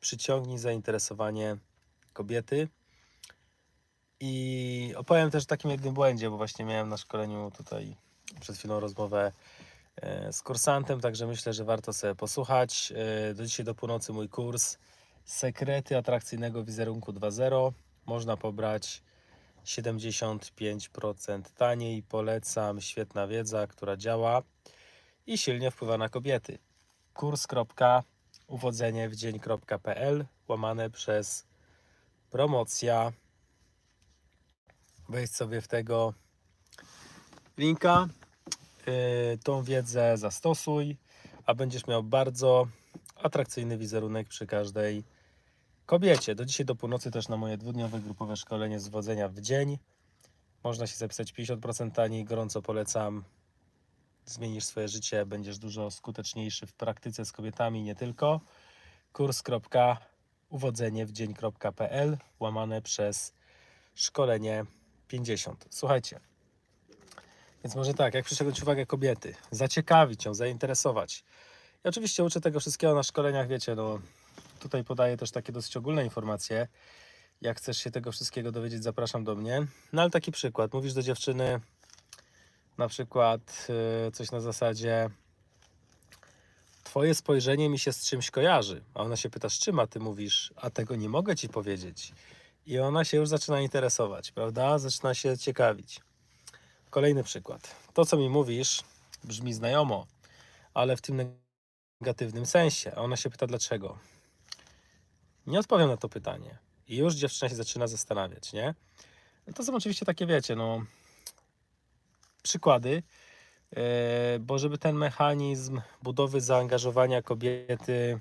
przyciągnij zainteresowanie kobiety. I opowiem też o takim jednym błędzie, bo właśnie miałem na szkoleniu tutaj przed chwilą rozmowę e, z kursantem, także myślę, że warto sobie posłuchać. E, Do dzisiaj do północy mój kurs Sekrety atrakcyjnego wizerunku 2.0 można pobrać 75% taniej. Polecam, świetna wiedza, która działa i silnie wpływa na kobiety. Kurs.uwodzenie w dzień.pl łamane przez promocja. Wejdź sobie w tego linka, yy, tą wiedzę zastosuj, a będziesz miał bardzo atrakcyjny wizerunek przy każdej kobiecie. Do dzisiaj do północy też na moje dwudniowe grupowe szkolenie z wodzenia w dzień. Można się zapisać 50% taniej, gorąco polecam. Zmienisz swoje życie, będziesz dużo skuteczniejszy w praktyce z kobietami, nie tylko. Kurs.uwodzenie w dzień.pl łamane przez szkolenie 50. Słuchajcie, więc może tak, jak przyciągnąć uwagę kobiety, zaciekawić ją, zainteresować. I oczywiście uczę tego wszystkiego na szkoleniach, wiecie, no tutaj podaję też takie dosyć ogólne informacje. Jak chcesz się tego wszystkiego dowiedzieć, zapraszam do mnie. No ale taki przykład, mówisz do dziewczyny na przykład yy, coś na zasadzie Twoje spojrzenie mi się z czymś kojarzy, a ona się pyta z czym, a ty mówisz, a tego nie mogę ci powiedzieć. I ona się już zaczyna interesować, prawda? Zaczyna się ciekawić. Kolejny przykład. To, co mi mówisz, brzmi znajomo, ale w tym negatywnym sensie. A ona się pyta, dlaczego? Nie odpowiem na to pytanie. I już dziewczyna się zaczyna zastanawiać, nie? No to są oczywiście takie, wiecie, no, przykłady, yy, bo żeby ten mechanizm budowy zaangażowania kobiety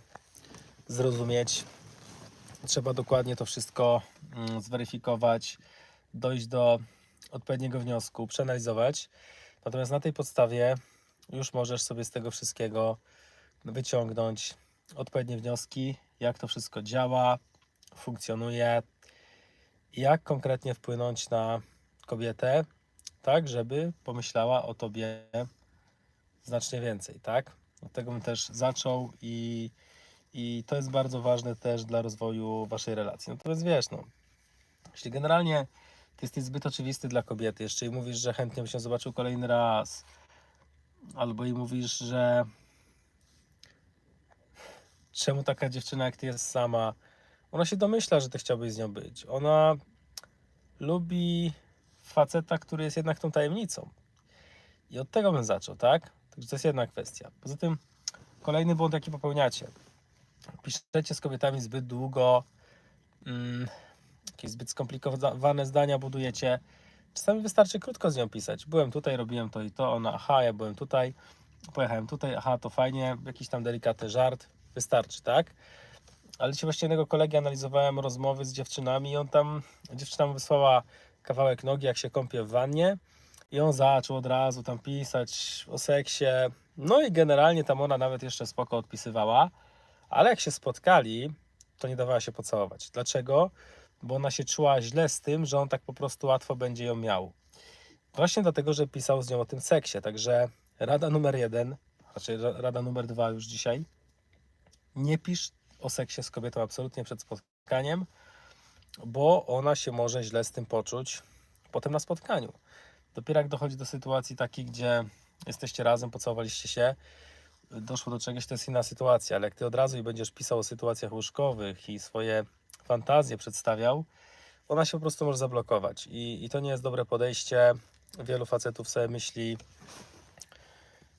zrozumieć, trzeba dokładnie to wszystko mm, zweryfikować, dojść do odpowiedniego wniosku, przeanalizować. Natomiast na tej podstawie już możesz sobie z tego wszystkiego wyciągnąć odpowiednie wnioski, jak to wszystko działa, funkcjonuje, jak konkretnie wpłynąć na kobietę, tak, żeby pomyślała o tobie znacznie więcej, tak? Od tego bym też zaczął i, i to jest bardzo ważne też dla rozwoju waszej relacji. Natomiast wiesz, no, jeśli generalnie ty jesteś zbyt oczywisty dla kobiety, jeszcze jej mówisz, że chętnie byś ją zobaczył kolejny raz, albo jej mówisz, że czemu taka dziewczyna jak ty jest sama, ona się domyśla, że ty chciałbyś z nią być. Ona lubi faceta, który jest jednak tą tajemnicą. I od tego bym zaczął, tak? Także to jest jedna kwestia. Poza tym kolejny błąd, jaki popełniacie. Piszecie z kobietami zbyt długo, mm, jakieś zbyt skomplikowane zdania budujecie. Czasami wystarczy krótko z nią pisać. Byłem tutaj, robiłem to i to, ona, aha, ja byłem tutaj, pojechałem tutaj, aha, to fajnie, jakiś tam delikatny żart, wystarczy, tak? Ale dzisiaj właśnie jednego kolegi analizowałem rozmowy z dziewczynami i on tam, dziewczyna mu wysłała kawałek nogi, jak się kąpie w wannie i on zaczął od razu tam pisać o seksie, no i generalnie tam ona nawet jeszcze spoko odpisywała, ale jak się spotkali, to nie dawała się pocałować. Dlaczego? Bo ona się czuła źle z tym, że on tak po prostu łatwo będzie ją miał. Właśnie dlatego, że pisał z nią o tym seksie. Także rada numer jeden, znaczy ra- rada numer dwa już dzisiaj. Nie pisz o seksie z kobietą absolutnie przed spotkaniem, bo ona się może źle z tym poczuć potem na spotkaniu. Dopiero jak dochodzi do sytuacji takiej, gdzie jesteście razem, pocałowaliście się, doszło do czegoś, to jest inna sytuacja, ale jak ty od razu i będziesz pisał o sytuacjach łóżkowych i swoje fantazje przedstawiał, ona się po prostu może zablokować. I, i to nie jest dobre podejście. Wielu facetów sobie myśli,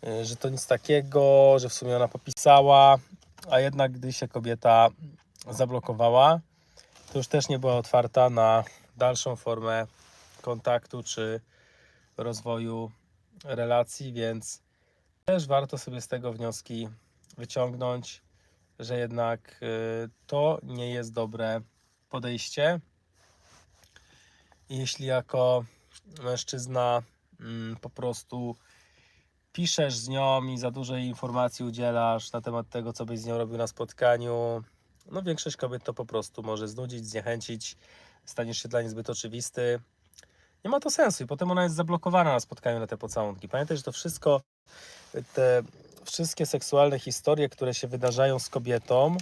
y, że to nic takiego, że w sumie ona popisała, a jednak gdy się kobieta zablokowała, już też nie była otwarta na dalszą formę kontaktu czy rozwoju relacji, więc też warto sobie z tego wnioski wyciągnąć, że jednak y, to nie jest dobre podejście. Jeśli jako mężczyzna mm, po prostu piszesz z nią i za dużo informacji udzielasz na temat tego, co byś z nią robił na spotkaniu, no większość kobiet to po prostu może znudzić, zniechęcić, staniesz się dla niej zbyt oczywisty. Nie ma to sensu i potem ona jest zablokowana na spotkaniu na te pocałunki. Pamiętaj, że to wszystko, te wszystkie seksualne historie, które się wydarzają z kobietą,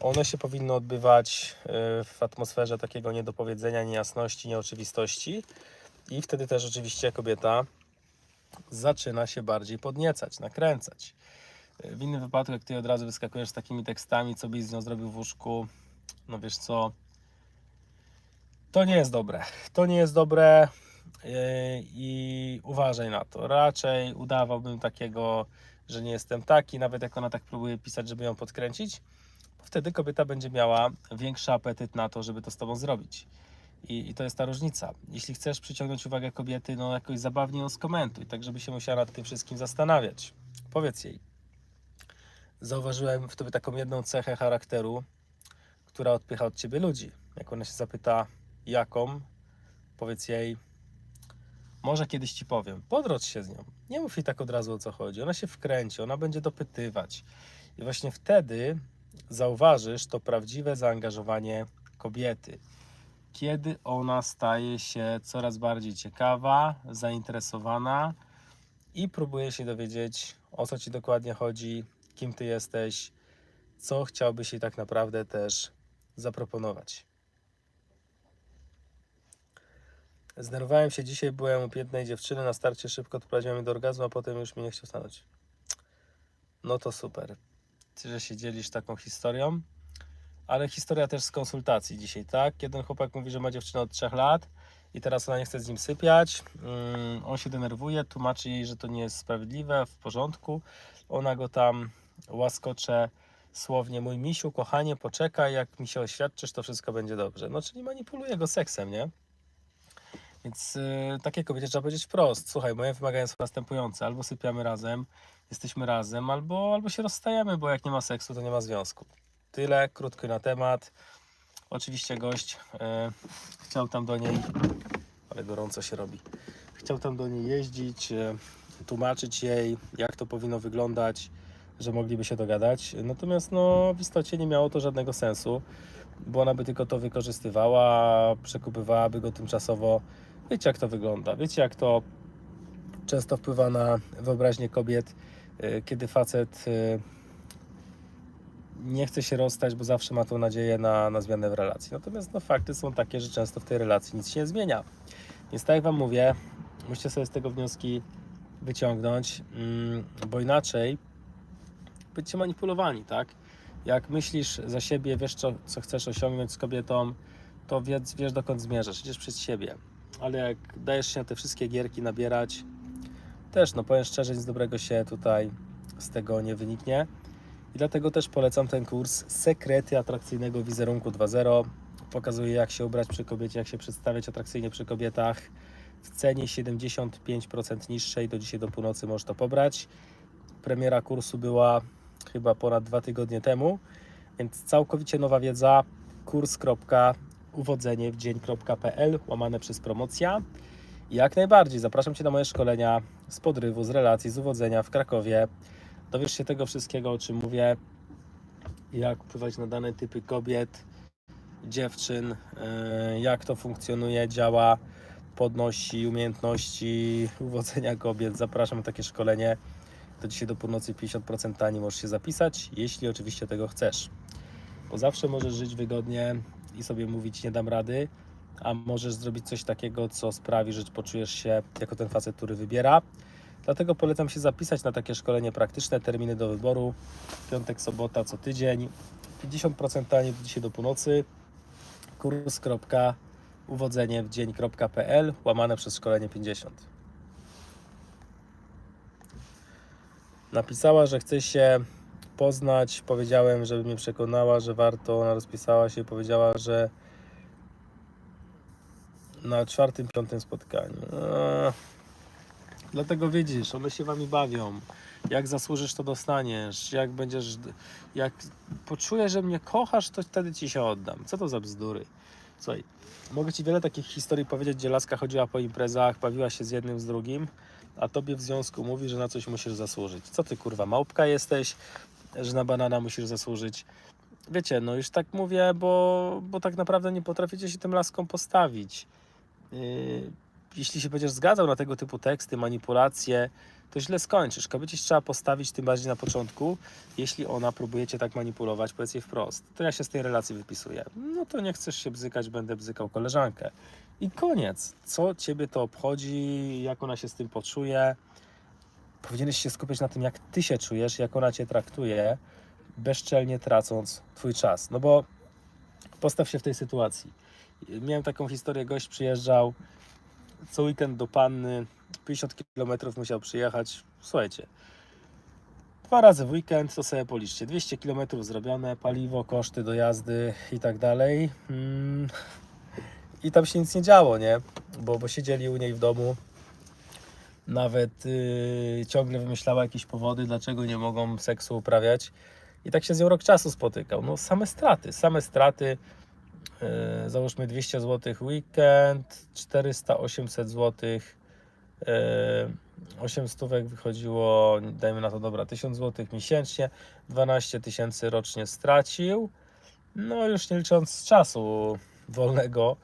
One się powinny odbywać y, w atmosferze takiego niedopowiedzenia, niejasności, nieoczywistości i wtedy też oczywiście kobieta zaczyna się bardziej podniecać, nakręcać. W innym wypadku, jak ty od razu wyskakujesz z takimi tekstami, co byś z nią zrobił w łóżku, no wiesz co, to nie jest dobre. To nie jest dobre yy, i uważaj na to. Raczej udawałbym takiego, że nie jestem taki, nawet jak ona tak próbuje pisać, żeby ją podkręcić, bo wtedy kobieta będzie miała większy apetyt na to, żeby to z tobą zrobić. I, I to jest ta różnica. Jeśli chcesz przyciągnąć uwagę kobiety, no jakoś zabawnie ją skomentuj, tak żeby się musiała nad tym wszystkim zastanawiać. Powiedz jej. Zauważyłem w tobie taką jedną cechę charakteru, która odpycha od ciebie ludzi. Jak ona się zapyta, jaką, powiedz jej, może kiedyś ci powiem, podrodź się z nią. Nie mów jej tak od razu o co chodzi. Ona się wkręci, ona będzie dopytywać. I właśnie wtedy zauważysz to prawdziwe zaangażowanie kobiety. Kiedy ona staje się coraz bardziej ciekawa, zainteresowana i próbuje się dowiedzieć, o co ci dokładnie chodzi, kim ty jesteś, co chciałbyś jej tak naprawdę też zaproponować. Zdenerwowałem się dzisiaj, byłem u pięknej dziewczyny, na starcie szybko doprowadziłem mnie do orgazmu, a potem już mi nie chciał stanąć. No to super. Że się dzielisz taką historią, ale historia też z konsultacji dzisiaj, tak? Jeden chłopak mówi, że ma dziewczynę od 3 lat i teraz ona nie chce z nim sypiać. Mm, on się denerwuje, tłumaczy jej, że to nie jest sprawiedliwe, w porządku. Ona go tam łaskocze słownie, mój misiu, kochanie, poczekaj, jak mi się oświadczysz, to wszystko będzie dobrze. No, czyli manipuluje go seksem, nie? Więc y, takie kobiecie trzeba powiedzieć wprost. Słuchaj, moje wymagania są następujące. Albo sypiamy razem, jesteśmy razem, albo, albo się rozstajemy, bo jak nie ma seksu, to nie ma związku. Tyle, krótko na temat. Oczywiście gość y, chciał tam do niej, ale gorąco się robi, chciał tam do niej jeździć, y, tłumaczyć jej, jak to powinno wyglądać, że mogliby się dogadać. Natomiast no, w istocie nie miało to żadnego sensu, bo ona by tylko to wykorzystywała, przekupywałaby go tymczasowo. Wiecie, jak to wygląda. Wiecie, jak to często wpływa na wyobraźnię kobiet, y, kiedy facet y, nie chce się rozstać, bo zawsze ma tą nadzieję na, na zmianę w relacji. Natomiast no, fakty są takie, że często w tej relacji nic się nie zmienia. Więc tak jak Wam mówię, musicie sobie z tego wnioski wyciągnąć, mm, bo inaczej będziecie manipulowani, tak? Jak myślisz za siebie, wiesz co, co chcesz osiągnąć z kobietą, to wiesz, wiesz dokąd zmierzasz, idziesz przed siebie. Ale jak dajesz się na te wszystkie gierki nabierać, też, no powiem szczerze, nic dobrego się tutaj z tego nie wyniknie. I dlatego też polecam ten kurs Sekrety Atrakcyjnego Wizerunku 2.0. Pokazuje jak się ubrać przy kobiecie, jak się przedstawiać atrakcyjnie przy kobietach. W cenie 75% niższej, do dzisiaj do północy możesz to pobrać. Premiera kursu była chyba ponad dwa tygodnie temu, więc całkowicie nowa wiedza. kurs.uwodzenie w dzień.pl łamane przez promocja. Jak najbardziej zapraszam Cię na moje szkolenia z podrywu, z relacji, z uwodzenia w Krakowie. Dowiesz się tego wszystkiego, o czym mówię, jak wpływać na dane typy kobiet, dziewczyn, yy, jak to funkcjonuje, działa, podnosi umiejętności uwodzenia kobiet. Zapraszam na takie szkolenie. Do dzisiaj do północy 50% taniej możesz się zapisać, jeśli oczywiście tego chcesz. Bo zawsze możesz żyć wygodnie i sobie mówić nie dam rady, a możesz zrobić coś takiego, co sprawi, że poczujesz się jako ten facet, który wybiera. Dlatego polecam się zapisać na takie szkolenie praktyczne, terminy do wyboru, piątek, sobota, co tydzień. 50% taniej do dzisiaj do północy. kurs.uwodzenie w dzień.pl łamane przez szkolenie 50. Napisała, że chce się poznać. Powiedziałem, żeby mnie przekonała, że warto. Ona rozpisała się i powiedziała, że na czwartym, piątym spotkaniu. Eee, Dlatego widzisz, one się wami bawią. Jak zasłużysz, to dostaniesz. Jak będziesz. Jak poczujesz, że mnie kochasz, to wtedy ci się oddam. Co to za bzdury? Słuchaj, mogę ci wiele takich historii powiedzieć, gdzie laska chodziła po imprezach, bawiła się z jednym, z drugim, a tobie w związku mówi, że na coś musisz zasłużyć. Co ty kurwa, małpka jesteś, że na banana musisz zasłużyć. Wiecie, no już tak mówię, bo, bo tak naprawdę nie potraficie się tym laskom postawić. Yy, jeśli się będziesz zgadzał na tego typu teksty, manipulacje, to źle skończysz. Kobiecie trzeba postawić tym bardziej na początku, jeśli ona próbuje cię tak manipulować, powiedz jej wprost. To ja się z tej relacji wypisuję. No to nie chcesz się bzykać, będę bzykał koleżankę. I koniec. Co ciebie to obchodzi, jak ona się z tym poczuje? Powinieneś się skupiać na tym, jak ty się czujesz, jak ona cię traktuje, bezczelnie tracąc twój czas. No bo postaw się w tej sytuacji. Miałem taką historię, gość przyjeżdżał co weekend do Panny, 50 km musiał przyjechać. Słuchajcie, dwa razy w weekend, to sobie policzcie, 200 km zrobione, paliwo, koszty dojazdy i tak dalej. Mm. I tam się nic nie działo, nie? Bo, bo siedzieli u niej w domu. Nawet yy, ciągle wymyślała jakieś powody, dlaczego nie mogą seksu uprawiać. I tak się z nią rok czasu spotykał. No same straty, same straty. Yy, załóżmy 200 zł weekend, 400-800 zł. Yy, 8 stówek wychodziło, dajmy na to dobra, 1000 zł miesięcznie, 12 tysięcy rocznie stracił. No już nie licząc czasu wolnego,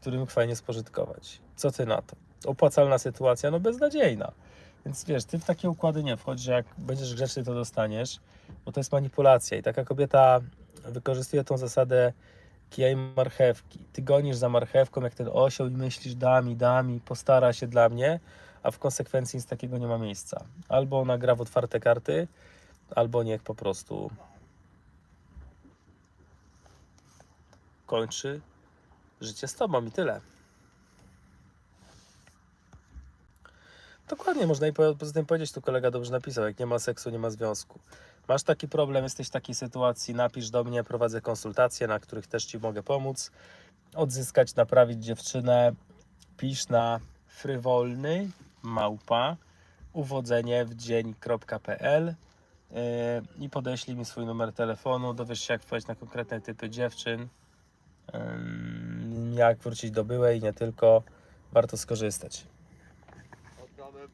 który mógł fajnie spożytkować. Co ty na to? Opłacalna sytuacja, no beznadziejna. Więc wiesz, ty w takie układy nie wchodź, że jak będziesz grzeczny, to dostaniesz, bo to jest manipulacja i taka kobieta wykorzystuje tą zasadę kija i marchewki. Ty gonisz za marchewką jak ten osioł i myślisz, da mi, da mi, postara się dla mnie, a w konsekwencji nic takiego nie ma miejsca. Albo ona gra w otwarte karty, albo niech po prostu kończy życie z tobą i tyle. Dokładnie, można i po- poza tym powiedzieć, tu kolega dobrze napisał, jak nie ma seksu, nie ma związku. Masz taki problem, jesteś w takiej sytuacji, napisz do mnie, prowadzę konsultacje, na których też Ci mogę pomóc. Odzyskać, naprawić dziewczynę, pisz na frywolny małpa uwodzenie w dzień.pl yy, i podeślij mi swój numer telefonu, dowiesz się jak wpaść na konkretne typy dziewczyn, yy, jak wrócić do byłej, nie tylko, warto skorzystać. Oddamy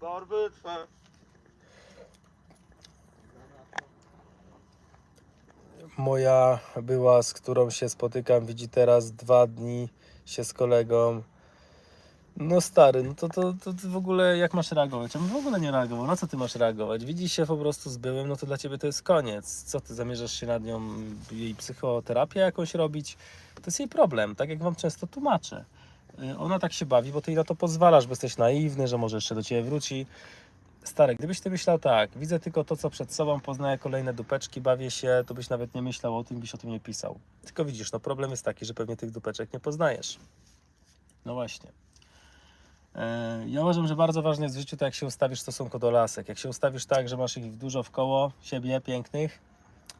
moja była, z którą się spotykam, widzi teraz dwa dni się z kolegą. No stary, no to, to, to ty w ogóle jak masz reagować? Ja bym w ogóle nie reagował. Na co ty masz reagować? Widzi się po prostu z byłym, no to dla ciebie to jest koniec. Co ty zamierzasz się nad nią, jej psychoterapię jakąś robić? To jest jej problem, tak jak wam często tłumaczę. Y, Ona tak się bawi, bo ty jej na to pozwalasz, bo jesteś naiwny, że może jeszcze do ciebie wróci. Stary, gdybyś ty myślał tak, widzę tylko to, co przed sobą, poznaję kolejne dupeczki, bawię się, to byś nawet nie myślał o tym, byś o tym nie pisał. Tylko widzisz, no problem jest taki, że pewnie tych dupeczek nie poznajesz. No właśnie. E, Ja uważam, że bardzo ważne jest w życiu to, jak się ustawisz w stosunku do lasek. Jak się ustawisz tak, że masz ich dużo w koło siebie, pięknych,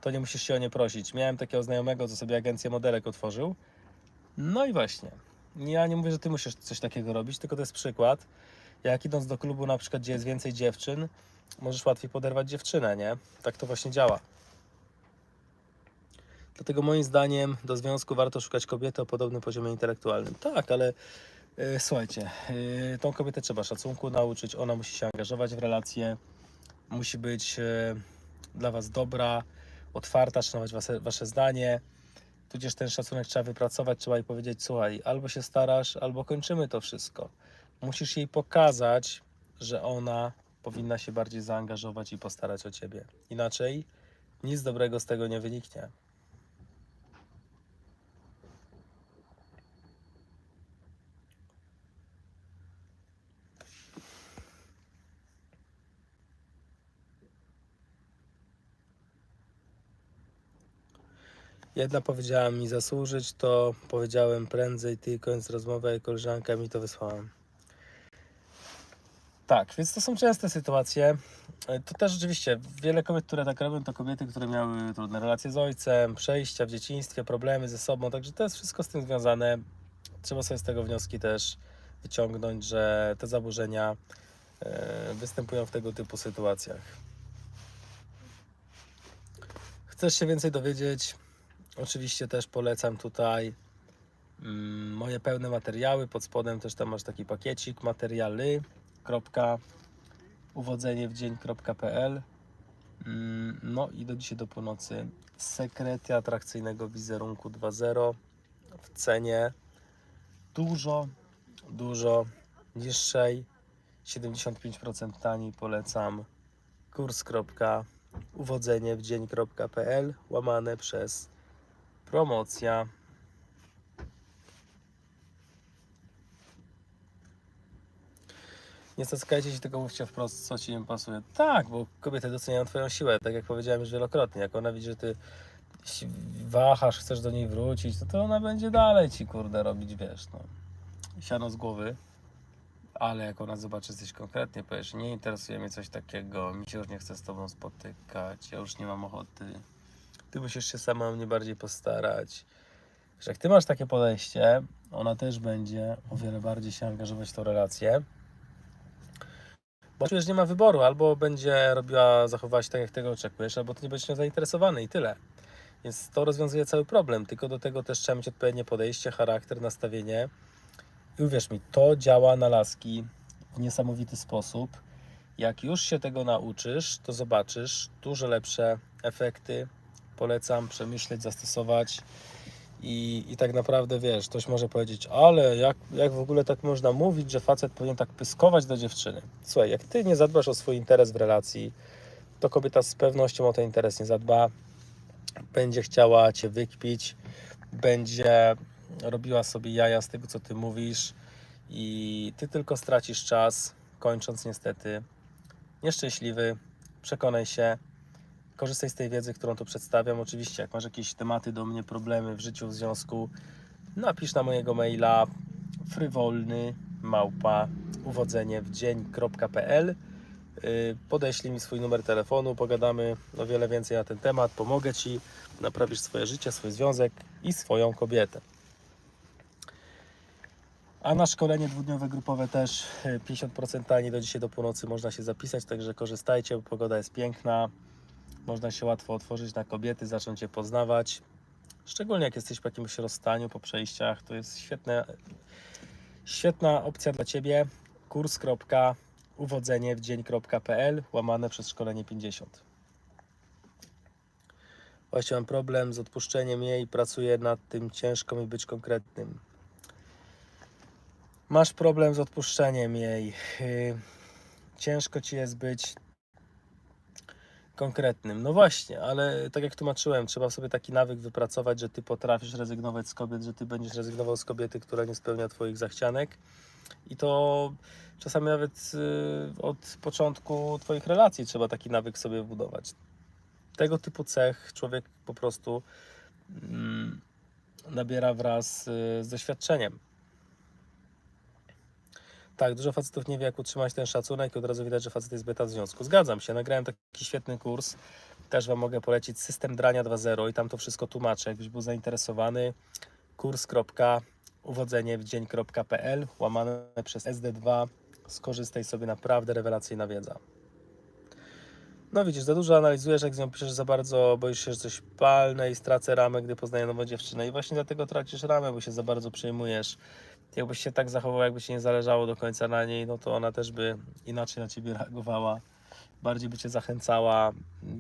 to nie musisz się o nie prosić. Miałem takiego znajomego, co sobie agencję modelek otworzył. No i właśnie. Ja nie mówię, że ty musisz coś takiego robić, tylko to jest przykład. Jak idąc do klubu, na przykład, gdzie jest więcej dziewczyn, możesz łatwiej poderwać dziewczynę, nie? Tak to właśnie działa. Dlatego moim zdaniem do związku warto szukać kobiety o podobnym poziomie intelektualnym. Tak, ale słuchajcie, e, tą kobietę trzeba szacunku nauczyć, ona musi się angażować w relacje, musi być e, dla Was dobra, otwarta, szanować wasze, wasze zdanie. Tudzież ten szacunek trzeba wypracować, trzeba jej powiedzieć, słuchaj, albo się starasz, albo kończymy to wszystko. Musisz jej pokazać, że ona powinna się bardziej zaangażować i postarać o Ciebie. Inaczej nic dobrego z tego nie wyniknie. Jedna powiedziała mi zasłużyć, to powiedziałem prędzej ty, końc rozmowy, a koleżanka mi to wysłałem. Tak, więc to są częste sytuacje. E, To też rzeczywiście wiele kobiet, które tak robią, to kobiety, które miały trudne relacje z ojcem, przejścia w dzieciństwie, problemy ze sobą, także to jest wszystko z tym związane. Trzeba sobie z tego wnioski też wyciągnąć, że te zaburzenia e, występują w tego typu sytuacjach. Chcesz się więcej dowiedzieć? Oczywiście też polecam tutaj mm, moje pełne materiały. Pod spodem też tam masz taki pakiecik materialy. Kropka, uwodzenie w dzień.pl Mm, No i do dzisiaj do północy. Sekrety atrakcyjnego wizerunku 2.0 w cenie dużo, dużo niższej, 75% taniej polecam. Kurs.uwodzenie w dzień.pl łamane przez promocja. Nie zaskajcie się, tylko mówcie wprost, co ci nie pasuje. Tak, bo kobiety doceniają twoją siłę, tak jak powiedziałem już wielokrotnie. Jak ona widzi, że ty wahasz, chcesz do niej wrócić, to, to ona będzie dalej ci, kurde, robić, wiesz, no, siano z głowy. Ale jak ona zobaczy coś konkretnie, powiesz, nie interesuje mnie coś takiego, mi się już nie chce z tobą spotykać, ja już nie mam ochoty, ty musisz się sama mnie bardziej postarać. Że jak ty masz takie podejście, ona też będzie o wiele bardziej się angażować w tą relację. Bo że nie ma wyboru, albo będzie robiła, zachowywać tak, jak tego oczekujesz, albo ty nie będziesz nią zainteresowany i tyle. Więc to rozwiązuje cały problem, tylko do tego też trzeba mieć odpowiednie podejście, charakter, nastawienie. I uwierz mi, to działa na laski w niesamowity sposób. Jak już się tego nauczysz, to zobaczysz dużo lepsze efekty. Polecam przemyśleć, zastosować. I, I tak naprawdę wiesz, ktoś może powiedzieć, ale jak, jak w ogóle tak można mówić, że facet powinien tak pyskować do dziewczyny? Słuchaj, jak ty nie zadbasz o swój interes w relacji, to kobieta z pewnością o ten interes nie zadba. Będzie chciała cię wykpić, będzie robiła sobie jaja z tego, co ty mówisz, i ty tylko stracisz czas, kończąc niestety nieszczęśliwy. Przekonaj się, korzystaj z tej wiedzy, którą tu przedstawiam. Oczywiście, jak masz jakieś tematy do mnie, problemy w życiu, w związku, napisz na mojego maila frywolny małpa uwodzenie w dzień.pl Yy, Podeślij mi swój numer telefonu, pogadamy o wiele więcej na ten temat, pomogę Ci, naprawisz swoje życie, swój związek i swoją kobietę. A na szkolenie dwudniowe grupowe też yy, 50% taniej do dzisiaj do północy można się zapisać, także korzystajcie, bo pogoda jest piękna. Można się łatwo otworzyć na kobiety, zacząć je poznawać. Szczególnie jak jesteś po jakimś rozstaniu, po przejściach, to jest świetne, świetna opcja dla Ciebie. Kurs.uwodzenie w dzień.pl łamane przez szkolenie 50. Właśnie mam problem z odpuszczeniem jej, pracuję nad tym, ciężko mi być konkretnym. Masz problem z odpuszczeniem jej. Yy, Ciężko ci jest być konkretnym. No właśnie, ale tak jak tłumaczyłem, trzeba sobie taki nawyk wypracować, że ty potrafisz rezygnować z kobiet, że ty będziesz rezygnował z kobiety, która nie spełnia twoich zachcianek. I to czasami nawet y, od początku twoich relacji trzeba taki nawyk sobie budować. Tego typu cech człowiek po prostu mm, nabiera wraz y, z doświadczeniem. Tak, dużo facetów nie wie, jak utrzymać ten szacunek i od razu widać, że facet jest beta w związku. Zgadzam się, nagrałem taki świetny kurs, też Wam mogę polecić, System Drania 2.0 i tam to wszystko tłumaczę, jakbyś był zainteresowany. Kurs.uwodzenie w dzień.pl łamane przez SD2. Skorzystaj sobie, naprawdę rewelacyjna wiedza. No widzisz, za dużo analizujesz, jak z nią piszesz za bardzo, boisz się, że coś palne i stracę ramę, gdy poznaję nową dziewczynę. I właśnie dlatego tracisz ramę, bo się za bardzo przejmujesz. Jakbyś się tak zachował, jakby ci nie zależało do końca na niej, no to ona też by inaczej na ciebie reagowała, bardziej by cię zachęcała.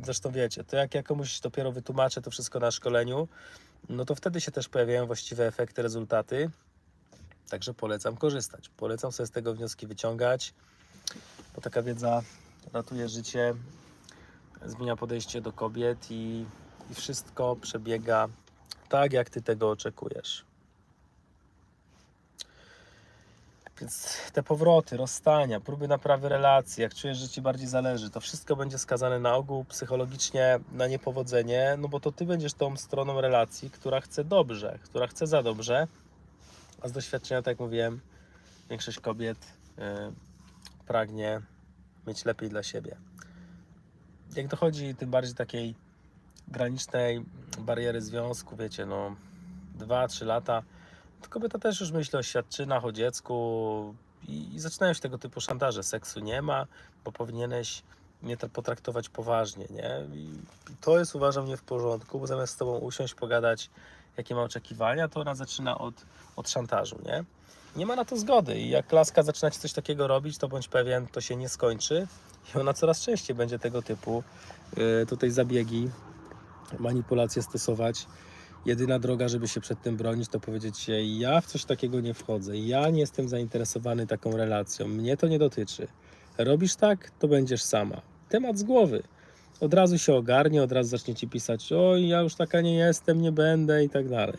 Zresztą wiecie, to jak ja komuś dopiero wytłumaczę to wszystko na szkoleniu, no to wtedy się też pojawiają właściwe efekty, rezultaty. Także polecam korzystać. Polecam sobie z tego wnioski wyciągać, bo taka wiedza ratuje życie, zmienia podejście do kobiet i, i wszystko przebiega tak, jak ty tego oczekujesz. Więc te powroty, rozstania, próby naprawy relacji, jak czujesz, że ci bardziej zależy, to wszystko będzie skazane na ogół psychologicznie na niepowodzenie, no bo to ty będziesz tą stroną relacji, która chce dobrze, która chce za dobrze, a z doświadczenia, tak jak mówiłem, większość kobiet yy, pragnie mieć lepiej dla siebie. Jak dochodzi tym bardziej takiej granicznej bariery związku, wiecie, no 2-3 lata, kobieta też już myśli o świadczynach, o dziecku i, i zaczynają się tego typu szantaże. Seksu nie ma, bo powinieneś mnie to potraktować poważnie, nie? I, to jest uważam nie w porządku, bo zamiast z tobą usiąść, pogadać, jakie ma oczekiwania, to ona zaczyna od, od szantażu, nie? Nie ma na to zgody i jak laska zaczyna ci coś takiego robić, to bądź pewien, to się nie skończy i ona coraz częściej będzie tego typu y, tutaj zabiegi, manipulacje stosować jedyna droga, żeby się przed tym bronić, to powiedzieć się, ja w coś takiego nie wchodzę, ja nie jestem zainteresowany taką relacją, mnie to nie dotyczy. Robisz tak, to będziesz sama. Temat z głowy. Od razu się ogarnie, od razu zacznie ci pisać, oj, ja już taka nie jestem, nie będę i tak dalej.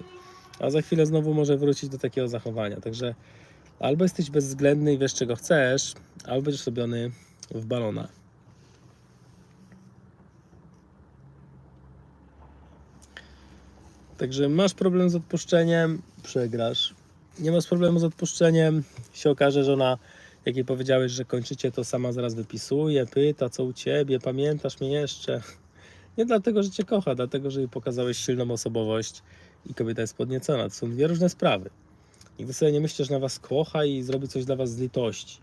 A za chwilę znowu może wrócić do takiego zachowania. Także albo jesteś bezwzględny i wiesz czego chcesz, albo będziesz robiony w balona. Także masz problem z odpuszczeniem, przegrasz. Nie masz problemu z odpuszczeniem, się okaże, że ona, jak jej powiedziałeś, że kończycie, to sama zaraz wypisuje, pyta, co u ciebie, pamiętasz mnie jeszcze. Nie dlatego, że cię kocha, dlatego, że jej pokazałeś silną osobowość i kobieta jest podniecona. To są dwie różne sprawy. Nigdy sobie nie myślisz, że na was kocha i zrobi coś dla was z litości,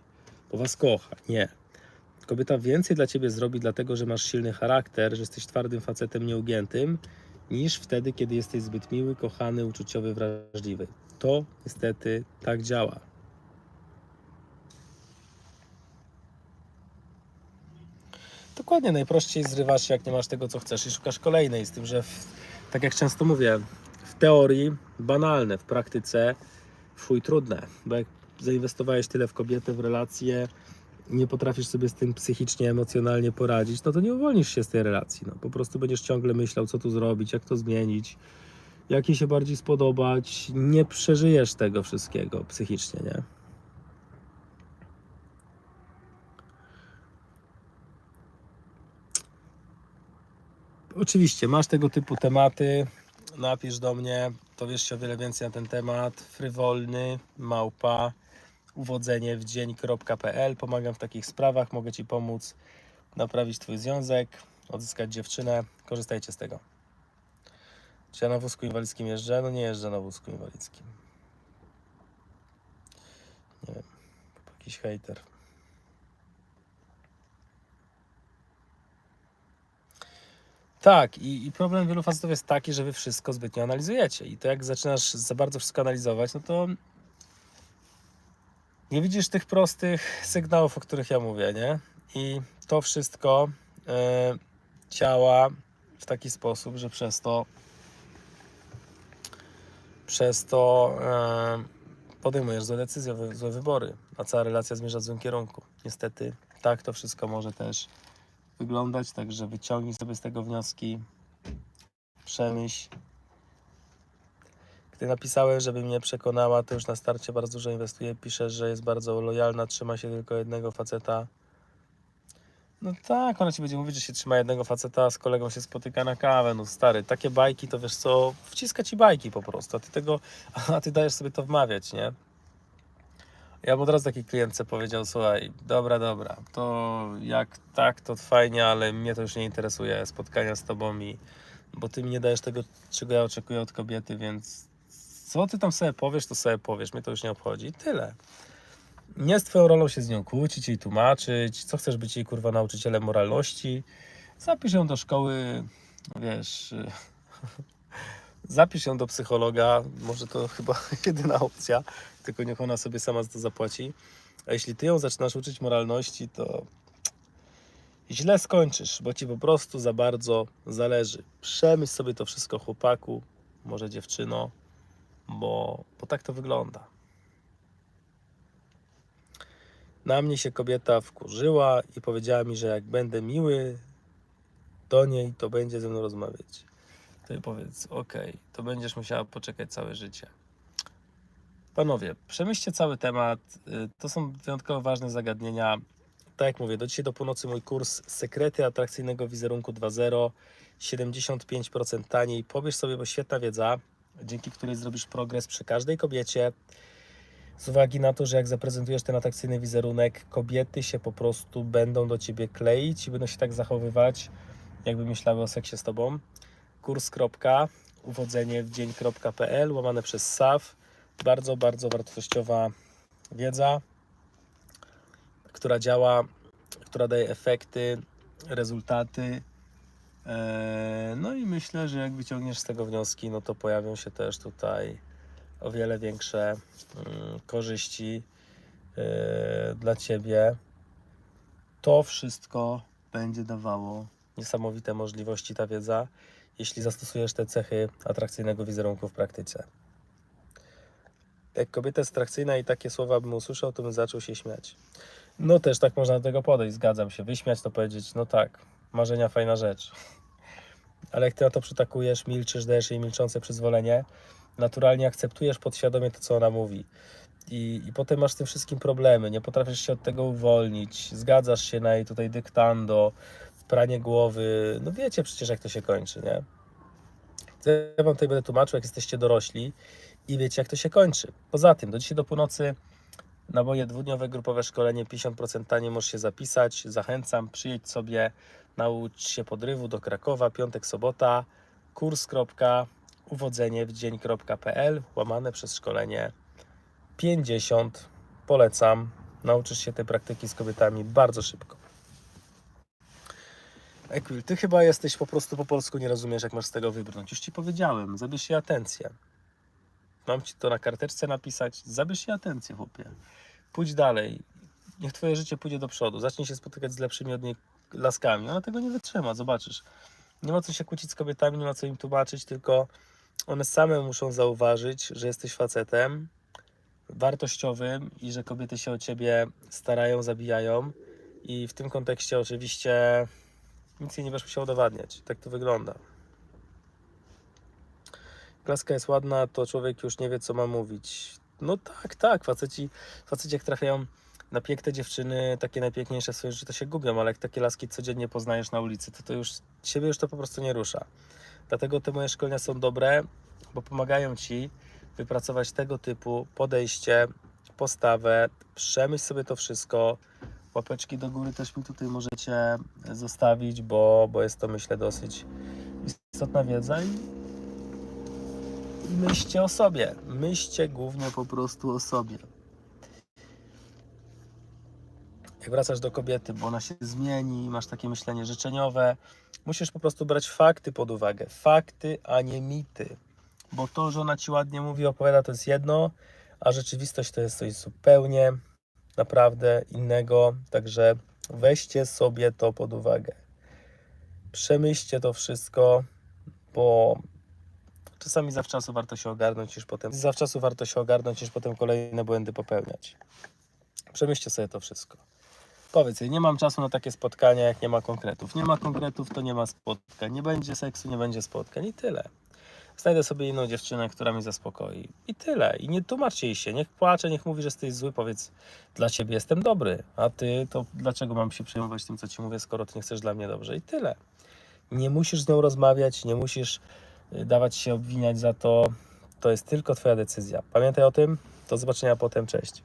bo was kocha. Nie. Kobieta więcej dla ciebie zrobi, dlatego, że masz silny charakter, że jesteś twardym facetem nieugiętym, niż wtedy, kiedy jesteś zbyt miły, kochany, uczuciowy, wrażliwy. To niestety tak działa. Dokładnie, najprościej zrywasz się, jak nie masz tego, co chcesz i szukasz kolejnej. Z tym, że w, tak jak często mówię, w teorii banalne, w praktyce chuj trudne, bo jak zainwestowałeś tyle w kobietę, w relacje, nie potrafisz sobie z tym psychicznie, emocjonalnie poradzić, no to nie uwolnisz się z tej relacji. No, po prostu będziesz ciągle myślał, co tu zrobić, jak to zmienić, jak jej się bardziej spodobać. Nie przeżyjesz tego wszystkiego psychicznie, nie? Oczywiście, masz tego typu tematy, napisz do mnie, dowiesz się o wiele więcej na ten temat. Frywolny, małpa, uwodzenie w dzień.pl. Pomagam w takich sprawach, mogę Ci pomóc naprawić Twój związek, odzyskać dziewczynę. Korzystajcie z tego. Czy ja na wózku inwalidzkim jeżdżę? No nie jeżdżę na wózku inwalidzkim. Nie wiem, jakiś hejter. Tak, i, i problem wielu facetów jest taki, że wy wszystko zbytnio analizujecie. I to jak zaczynasz za bardzo wszystko analizować, no to nie widzisz tych prostych sygnałów, o których ja mówię, nie? I to wszystko e, działa w taki sposób, że przez to przez to e, podejmujesz złe decyzje, złe wybory, a cała relacja zmierza w złym kierunku. Niestety tak to wszystko może też wyglądać, także wyciągnij sobie z tego wnioski, przemyśl. Gdy napisałem, żeby mnie przekonała, to już na starcie bardzo dużo inwestuje. Pisze, że jest bardzo lojalna, trzyma się tylko jednego faceta. No tak, ona ci będzie mówić, że się trzyma jednego faceta, z kolegą się spotyka na kawę. No stary, takie bajki to wiesz co, wciska ci bajki po prostu, a ty tego, a ty dajesz sobie to wmawiać, nie? Ja bym od razu takiej klientce powiedział, słuchaj, dobra, dobra, to jak tak, to fajnie, ale mnie to już nie interesuje, spotkania z tobą i bo ty mi nie dajesz tego, czego ja oczekuję od kobiety, więc co ty tam sobie powiesz, to sobie powiesz, mnie to już nie obchodzi tyle. Nie z twoją rolą się z nią kłócić i tłumaczyć, co chcesz być jej kurwa nauczycielem moralności, zapisz ją do szkoły, wiesz, zapisz ją do psychologa, może to chyba jedyna opcja, tylko niech ona sobie sama za to zapłaci. A jeśli ty ją zaczynasz uczyć moralności, to źle skończysz, bo ci po prostu za bardzo zależy. Przemyśl sobie to wszystko, chłopaku, może dziewczyno, bo, bo tak to wygląda. Na mnie się kobieta wkurzyła i powiedziała mi, że jak będę miły do niej, to będzie ze mną rozmawiać. To jej powiedz, okej, to będziesz musiała poczekać całe życie. Panowie, przemyślcie cały temat. Y, To są wyjątkowo ważne zagadnienia. Tak jak mówię, do dzisiaj do północy mój kurs Sekrety atrakcyjnego wizerunku 2.0 75% taniej. Pobierz sobie, bo świetna wiedza, dzięki której zrobisz progres przy każdej kobiecie. Z uwagi na to, że jak zaprezentujesz ten atrakcyjny wizerunek, kobiety się po prostu będą do ciebie kleić i będą się tak zachowywać, jakby myślały o seksie z tobą. Kurs. uwodzenie w dzień.pl łamane przez SAF. Bardzo, bardzo wartościowa wiedza, która działa, która daje efekty, rezultaty. Eee, No i myślę, że jak wyciągniesz z tego wnioski, no to pojawią się też tutaj o wiele większe mm, korzyści e, dla Ciebie. To wszystko będzie dawało niesamowite możliwości, ta wiedza. jeśli zastosujesz te cechy atrakcyjnego wizerunku w praktyce. Jak kobieta jest atrakcyjna i takie słowa bym usłyszał, to bym zaczął się śmiać. No też tak można do tego podejść, zgadzam się. Wyśmiać to powiedzieć, no tak, marzenia fajna rzecz. Ale jak ty na to przytakujesz, milczysz, dajesz jej milczące przyzwolenie, naturalnie akceptujesz podświadomie to, co ona mówi. I, I potem masz z tym wszystkim problemy, nie potrafisz się od tego uwolnić, zgadzasz się na jej tutaj dyktando, pranie głowy, no wiecie przecież jak to się kończy, nie? Ja wam tutaj będę tłumaczył, jak jesteście dorośli i wiecie jak to się kończy. Poza tym, do dzisiaj do północy na moje dwudniowe grupowe szkolenie 50% taniej możesz się zapisać. Zachęcam, przyjedź sobie, naucz się podrywu do Krakowa, piątek, sobota, kurs.uwodzeniewdzień.pl łamane przez szkolenie 50. Polecam. Nauczysz się tej praktyki z kobietami bardzo szybko. Ekwil, ty chyba jesteś po prostu po polsku, nie rozumiesz, jak masz z tego wybrnąć. Już ci powiedziałem, zabierz się atencję. Mam ci to na karteczce napisać. Zabierz się atencję, chłopie. Pójdź dalej. Niech twoje życie pójdzie do przodu. Zacznij się spotykać z lepszymi od niej laskami. Ona tego nie wytrzyma, zobaczysz. Nie ma co się kłócić z kobietami, nie ma co im tłumaczyć, tylko one same muszą zauważyć, że jesteś facetem wartościowym i że kobiety się o ciebie starają, zabijają. I w tym kontekście oczywiście nic jej nie będziesz musiał udowadniać. Tak to wygląda. Klaska jest ładna, to człowiek już nie wie, co ma mówić. No tak, tak, faceci, faceci jak trafiają piękne dziewczyny, takie najpiękniejsze w swoim to się gubią, ale jak takie laski codziennie poznajesz na ulicy, to to już, ciebie już to po prostu nie rusza. Dlatego te moje szkolenia są dobre, bo pomagają Ci wypracować tego typu podejście, postawę, przemyśl sobie to wszystko. Łapeczki do góry też mi tutaj możecie zostawić, bo, bo jest to myślę dosyć istotna wiedza i myślcie o sobie. Myślcie głównie po prostu o sobie. Jak wracasz do kobiety, bo ona się zmieni, masz takie myślenie życzeniowe, musisz po prostu brać fakty pod uwagę. Fakty, a nie mity. Bo to, że ona ci ładnie mówi, opowiada, to jest jedno, a rzeczywistość to jest coś zupełnie naprawdę innego. Także weźcie sobie to pod uwagę. Przemyślcie to wszystko, bo czasami zawczasu warto się ogarnąć, niż potem zawczasu warto się ogarnąć, niż potem kolejne błędy popełniać. Przemyślcie sobie to wszystko. Powiedz jej, nie mam czasu na takie spotkania, jak nie ma konkretów. Nie ma konkretów, to nie ma spotkań. Nie będzie seksu, nie będzie spotkań i tyle. Znajdę sobie inną dziewczynę, która mi zaspokoi. I tyle. I nie tłumaczcie jej się. Niech płacze, niech mówi, że jesteś zły. Powiedz, dla ciebie jestem dobry. A ty, to dlaczego mam się przejmować tym, co ci mówię, skoro ty nie chcesz dla mnie dobrze? I tyle. Nie musisz z nią rozmawiać, nie musisz y, dawać się obwiniać za to. To jest tylko twoja decyzja. Pamiętaj o tym. Do zobaczenia potem. Cześć.